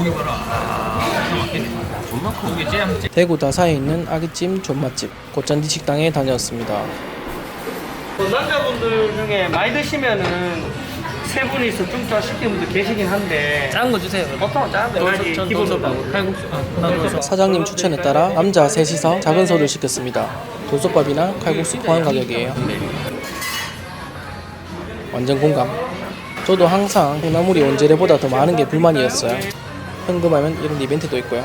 고기 봐라. 아. 존나 커. 고기 잼. 대구 다사에 있는 아기찜 존맛집 꽃잔디 식당에 다녀왔습니다. 남자분들 중에 많이 드시면은 세 분이서 중짜 시키는 분들 계시긴 한데 작은 거 주세요. 보통 작은 거 가지 기본으로 칼국수. 아, 사장님 추천에 따라 남자 셋이서 작은 소를 시켰습니다. 돌솥밥이나 칼국수 포함 가격이에요. 완전 공감. 저도 항상 콩나물이 원재료보다 더 많은 게 불만이었어요. 현금하면 이런 이벤트도 있고요.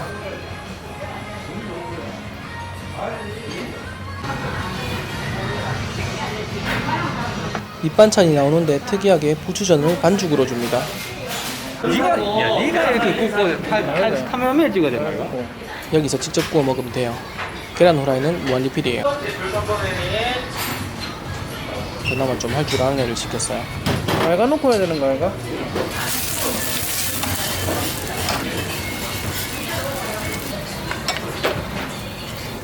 밑반찬이 나오는데 특이하게 부추전을 반죽으로 줍니다. 네가 야 네가 이렇게 굽고 팔 카메라맨 찍어야 되나 이거? 여기서 직접 구워 먹으면 돼요. 계란 후라이는 무한 리필이에요. 그나마 좀 할 줄 아는 애를 시켰어요. 빨간 놓고 해야 되는 거야, 이거?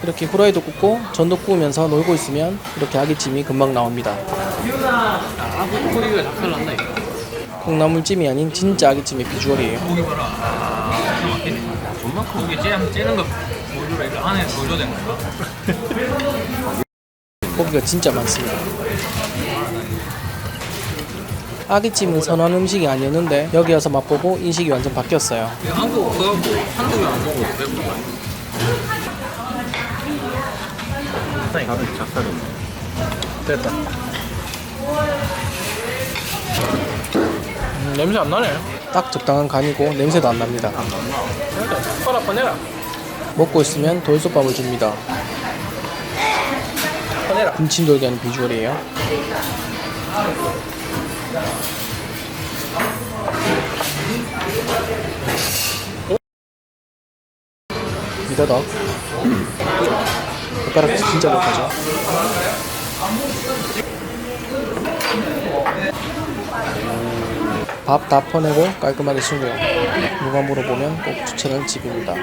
이렇게 후라이도 굽고 전도 구우면서 놀고 있으면 이렇게 아기찜이 금방 나옵니다. 콩나물찜이 아닌 진짜 아기찜의 비주얼이에요. 고기 봐라. 아. 존나 커. 고기 잼, 찌는 거 보여주라. 이거 안에 보여줘야 되는? 고기가 진짜 많습니다. 아기찜은 선호하는 음식이 아니었는데 여기 와서 맛보고 인식이 완전 바뀌었어요. 한국 가갖고 한국에 안 먹어도 배부 른 거야. 됐다. 음, 냄새 안 나네. 딱 적당한 간이고 냄새도 안 납니다. 빨아 꺼내라. 먹고 있으면 돌솥밥을 줍니다. 꺼내라. 군침돌게 하는 비주얼이에요. 미더덕. 젓가락 진짜 못하죠. 밥 다 퍼내고 깔끔하게 친구요 누가 물어보면 꼭 추천할 집입니다